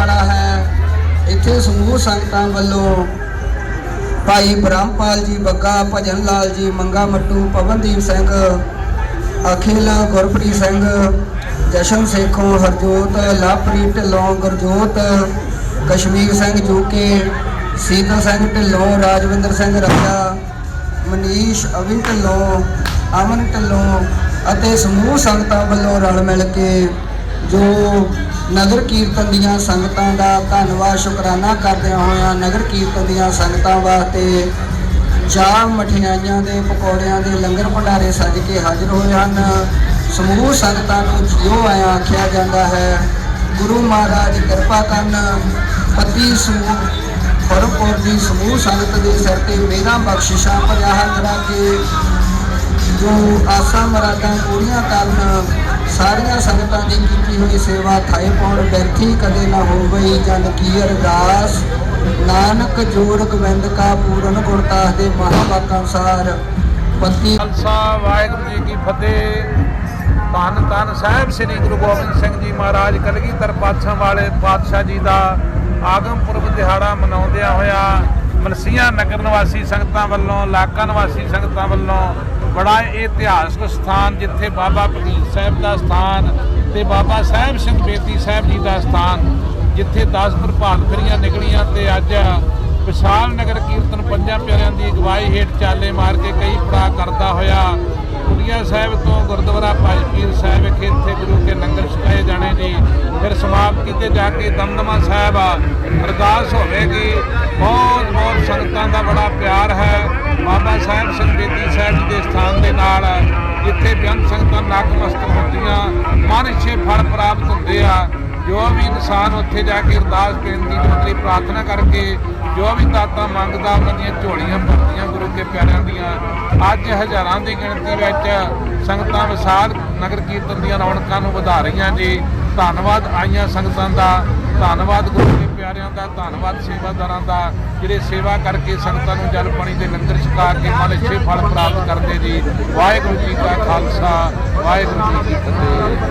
ਦਿਹਾੜਾ ਹੈ। ਇੱਥੇ ਸਮੂਹ ਸੰਗਤਾਂ ਵੱਲੋਂ ਭਾਈ ਬ੍ਰਹਮਪਾਲ ਜੀ, ਬੱਗਾ ਭਜਨ ਲਾਲ ਜੀ, ਮੰਗਾ ਮੱਟੂ, ਪਵਨਦੀਪ ਸਿੰਘ, ਅਖਿਲ, ਗੁਰਪ੍ਰੀਤ ਸਿੰਘ, ਜਸ਼ਨ ਸੇਖੋਂ ਹਰਜੋਤ, ਲਵਪ੍ਰੀਤ ਢਿੱਲੋਂ ਗੁਰਜੋਤ, ਕਸ਼ਮੀਰ ਸਿੰਘ ਜੂਕੇ ਸੀਤਲ ਸਿੰਘ ਢਿੱਲੋਂ, ਰਾਜਵਿੰਦਰ ਸਿੰਘ ਰਾਜਾ, ਮਨੀਸ਼ ਅਵਿਨ ਢਿੱਲੋਂ, ਅਮਨ ਢਿੱਲੋਂ ਅਤੇ ਸਮੂਹ ਸੰਗਤਾਂ ਵੱਲੋਂ ਰਲ ਮਿਲ ਕੇ ਜੋ ਨਗਰ ਕੀਰਤਨ ਦੀਆਂ ਸੰਗਤਾਂ ਦਾ ਧੰਨਵਾਦ, ਸ਼ੁਕਰਾਨਾ ਕਰਦਿਆਂ ਹੋਇਆਂ ਨਗਰ ਕੀਰਤਨ ਦੀਆਂ ਸੰਗਤਾਂ ਵਾਸਤੇ ਚਾਹ ਮਠਿਆਈਆਂ ਦੇ ਪਕੌੜਿਆਂ ਦੇ ਲੰਗਰ ਭੰਡਾਰੇ ਸੱਜ ਕੇ ਹਾਜ਼ਰ ਹੋਏ ਹਨ। ਸਮੂਹ ਸੰਗਤਾਂ ਨੂੰ ਜਿਉ ਆਇਆ ਆਖਿਆ ਜਾਂਦਾ ਹੈ, ਗੁਰੂ ਮਹਾਰਾਜ ਕਿਰਪਾ ਕਰਨ, ਪਤੀ ਸਮੂਹ ਪਰਪੁਰ ਦੀ ਸਮੂਹ ਸੰਗਤ ਦੇ ਸਿਰ ਤੇ ਮੇਰਾ ਬਖਸ਼ਿਸ਼ਾਂ ਭਰਿਆ ਹੱਥ ਰੱਖ ਕੇ ਜੋ ਆਸਾਂ ਮਰਾਦਾਂ ਪੂਰੀਆਂ ਕਰਨ ਸਾਰੀਆਂ ਸੰਗਤਾਂ ਦੀ ਕੀਤੀ ਹੋਈ ਸੇਵਾ ਥਾਏ ਪਾਉਣ ਬੈਠੀ ਕਦੇ ਨਾ ਹੋਵਈ ਜਨ ਕੀ ਅਰਦਾਸ। ਨਾਨਕ ਜੋੜ ਗੋਬਿੰਦ ਕਾ ਪੂਰਨ ਗੁਰਦਾਸ ਦੇ ਮਹਾਵਾਕ ਅਨੁਸਾਰ ਪਤੀ ਖਾਲਸਾ, ਵਾਹਿਗੁਰੂ ਜੀ ਕੀ ਫਤਿਹ। ਧੰਨ ਧੰਨ ਸਾਹਿਬ ਸ੍ਰੀ ਗੁਰੂ ਗੋਬਿੰਦ ਸਿੰਘ ਜੀ ਮਹਾਰਾਜ, ਕਲਗੀਧਰ ਪਾਤਸ਼ਾਹ ਵਾਲੇ ਪਾਤਸ਼ਾਹ ਜੀ ਦਾ ਆਗਮ ਪੁਰਬ ਦਿਹਾੜਾ ਮਨਾਉਂਦਿਆਂ ਹੋਇਆ ਮਨਸੀਆਂ ਨਗਰ ਨਿਵਾਸੀ ਸੰਗਤਾਂ ਵੱਲੋਂ, ਇਲਾਕਾ ਨਿਵਾਸੀ ਸੰਗਤਾਂ ਵੱਲੋਂ ਬੜਾ ਇਤਿਹਾਸਕ ਸਥਾਨ ਜਿੱਥੇ ਬਾਬਾ ਫਕੀਰ ਸਾਹਿਬ ਦਾ ਸਥਾਨ ਤੇ ਬਾਬਾ ਸਾਹਿਬ ਸਿੰਘ ਬੇਦੀ ਸਾਹਿਬ ਜੀ ਦਾ ਸਥਾਨ, ਜਿੱਥੇ 10 ਪ੍ਰਭਾਤ ਫਰੀਆਂ ਨਿਕਲੀਆਂ ਤੇ ਅੱਜ ਵਿਸ਼ਾਲ ਨਗਰ ਕੀਰਤਨ ਪੰਜਾਂ ਪਿਆਰਿਆਂ ਦੀ ਅਗਵਾਈ ਹੇਠ ਚਾਲੇ ਮਾਰ ਕੇ ਕਈ ਪੜਾਅ ਕਰਦਾ ਹੋਇਆ ਕੁੜੀਆ ਸਾਹਿਬ ਤੋਂ ਗੁਰਦੁਆਰਾ ਭਾਈ ਪੀਰ ਸਾਹਿਬ ਵਿਖੇ ਇੱਥੇ ਗੁਰੂ ਕੇ ਲੰਗਰ ਤੇ ਜਾ ਕੇ ਦਮਦਮਾ ਸਾਹਿਬ ਆ, ਅਰਦਾਸ ਹੋਵੇਗੀ। ਬਹੁਤ ਬਹੁਤ ਸੰਗਤਾਂ ਦਾ ਬੜਾ ਪਿਆਰ ਹੈ। ਬਾਬਾ ਸਾਹਿਬ ਸਿੰਘ ਬੇਦੀ ਸਾਹਿਬ ਜੀ ਦੇ ਸਥਾਨ ਦੇ ਨਾਲ, ਜਿੱਥੇ ਬੇਅੰਤ ਸੰਗਤਾਂ ਨਤਮਸਤਕ ਹੁੰਦੀਆਂ, ਮਨ ਇੱਛੇ ਫਲ ਪ੍ਰਾਪਤ ਹੁੰਦੇ ਆ। ਜੋ ਵੀ ਇਨਸਾਨ ਉੱਥੇ ਜਾ ਕੇ ਅਰਦਾਸ ਬੇਨਤੀ ਲਈ ਪ੍ਰਾਰਥਨਾ ਕਰਕੇ, ਜੋ ਵੀ ਦਾਤਾ ਮੰਗਦਾ, ਉਹਨਾਂ ਦੀਆਂ ਝੋਲੀਆਂ ਭਰਦੀਆਂ ਗੁਰੂ ਕੇ ਪਿਆਰਿਆਂ ਦੀਆਂ। ਅੱਜ ਹਜ਼ਾਰਾਂ ਦੀ ਗਿਣਤੀ ਵਿੱਚ ਸੰਗਤਾਂ ਵਿਸਾਲ ਨਗਰ ਕੀਰਤਨ ਦੀਆਂ ਰੌਣਕਾਂ ਨੂੰ ਵਧਾ ਰਹੀਆਂ ਜੀ। ਧੰਨਵਾਦ ਆਈਆਂ ਸੰਗਤਾਂ ਦਾ, ਧੰਨਵਾਦ ਗੁਰੂ ਕੇ ਪਿਆਰਿਆਂ ਦਾ, ਧੰਨਵਾਦ ਸੇਵਾਦਾਰਾਂ ਦਾ, ਜਿਹੜੇ ਸੇਵਾ ਕਰਕੇ ਸੰਗਤਾਂ ਨੂੰ ਜਲ ਪਾਣੀ ਦੇ ਲੰਗਰ ਛਕਾ ਕੇ ਮਨ ਅੱਛੇ ਫਲ ਪ੍ਰਾਪਤ ਕਰਦੇ ਜੀ। ਵਾਹਿਗੁਰੂ ਜੀ ਕਾ ਖਾਲਸਾ, ਵਾਹਿਗੁਰੂ ਜੀ ਕੀ ਫਤਿਹ।